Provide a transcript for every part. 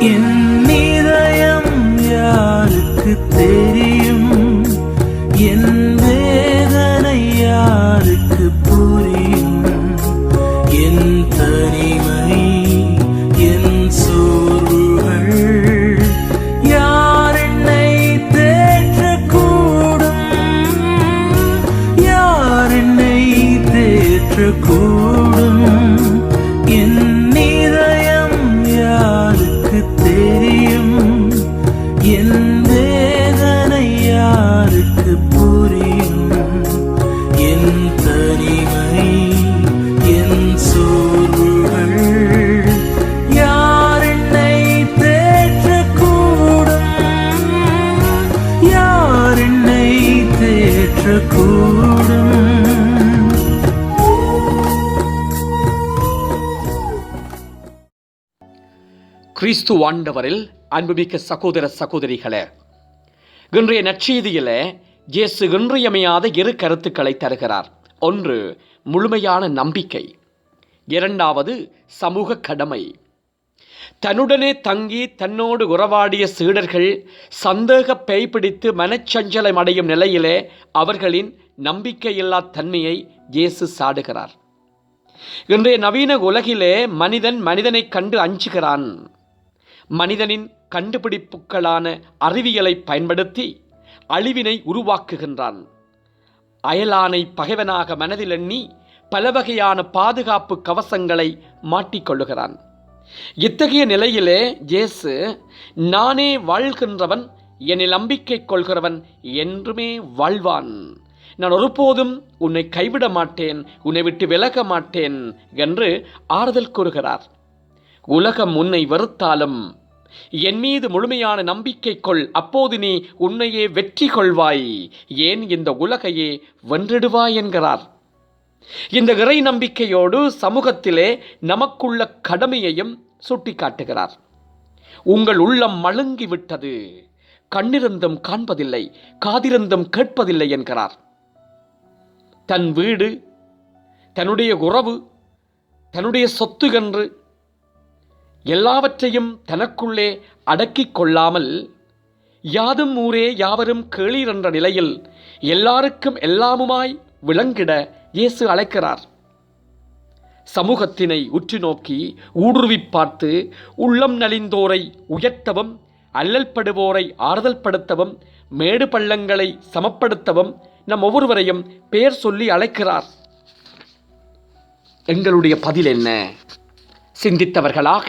என் இதயம் யாருக்கு தெரியும்? என் வேதனை யாருக்கு புரியும்? என் தனிமை என் சோர்வுகள் யார் என்னை தேற்றக்கூடும்? யார் என்னை தேற்றக்கூடும்? தனிமை என் யார் என்னை தேற்றக்கூடும்? யார் என்னை தேற்றக்கூடும்? கிறிஸ்து ஆண்டவரில் அன்புமிக்க சகோதர சகோதரிகளே இன்றைய நற்செய்தியில் இயேசு இன்றியமையாத இரு கருத்துக்களை தருகிறார். ஒன்று முழுமையான நம்பிக்கை. இரண்டாவது சமூக கடமை. தன்னுடனே தங்கி தன்னோடு உறவாடிய சீடர்கள் சந்தேக பேய் பிடித்து மனச்சஞ்சலம் அடையும் நிலையிலே அவர்களின் நம்பிக்கையில்லா தன்மையை இயேசு சாடுகிறார். இன்றைய நவீன உலகிலே மனிதன் மனிதனை கண்டு அஞ்சுகிறான். மனிதனின் கண்டுபிடிப்புகளான அறிவியலை பயன்படுத்தி அழிவினை உருவாக்குகின்றான். அயலானை பகைவனாக மனதில் எண்ணி பல வகையான பாதுகாப்பு கவசங்களை மாட்டிக்கொள்ளுகிறான். இத்தகைய நிலையிலே ஜேசு நானே வாழ்கின்றவன் என்னை நம்பிக்கை கொள்கிறவன் என்றுமே வாழ்வான். நான் ஒருபோதும் உன்னை கைவிட மாட்டேன் உன்னை விட்டு விலக மாட்டேன் என்று ஆறுதல் கூறுகிறார். உலகம் உன்னை வெறுத்தாலும் என் மீது முழுமையான நம்பிக்கை கொள். அப்போது நீ உன்னையே வெற்றி கொள்வாய். ஏன் இந்த உலகையே வென்றிடுவாய் என்கிறார். இந்த இறை நம்பிக்கையோடு சமூகத்திலே நமக்குள்ள கடமையையும் சுட்டிக்காட்டுகிறார். உங்கள் உள்ளம் மழுங்கி விட்டது கண்ணிருந்தும் காண்பதில்லை காதிருந்தும் கேட்பதில்லை என்கிறார். தன் வீடு தன்னுடைய உறவு தன்னுடைய சொத்து என்று எல்லாவற்றையும் தனக்குள்ளே அடக்கிக் கொள்ளாமல் யாதும் ஊரே யாவரும் கேளீர் என்ற நிலையில் எல்லாருக்கும் எல்லாமுமாய் விளங்கிட இயேசு அழைக்கிறார். சமூகத்தினை உற்று நோக்கி ஊடுருவி பார்த்து உள்ளம் நலிந்தோரை உயர்த்தவும் அல்லல்படுவோரை ஆறுதல் படுத்தவும் மேடு பள்ளங்களை சமப்படுத்தவும் நம் ஒவ்வொருவரையும் பெயர் சொல்லி அழைக்கிறார். எங்களுடைய பதில் என்ன? சிந்தித்தவர்களாக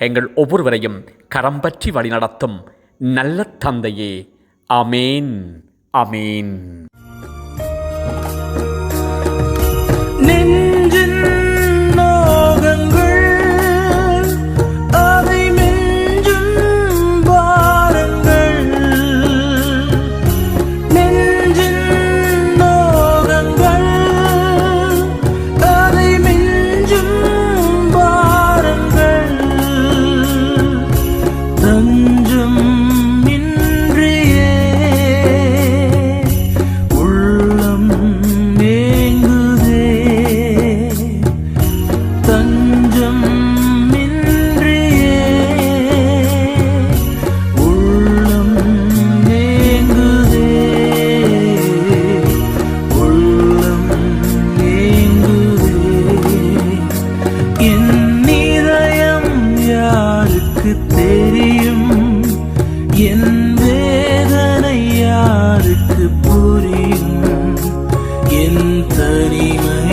எங்கள் ஒவ்வொருவரையும் கரம் பற்றி வழிநடத்தும் நல்ல தந்தையே. அமேன் அமேன் anima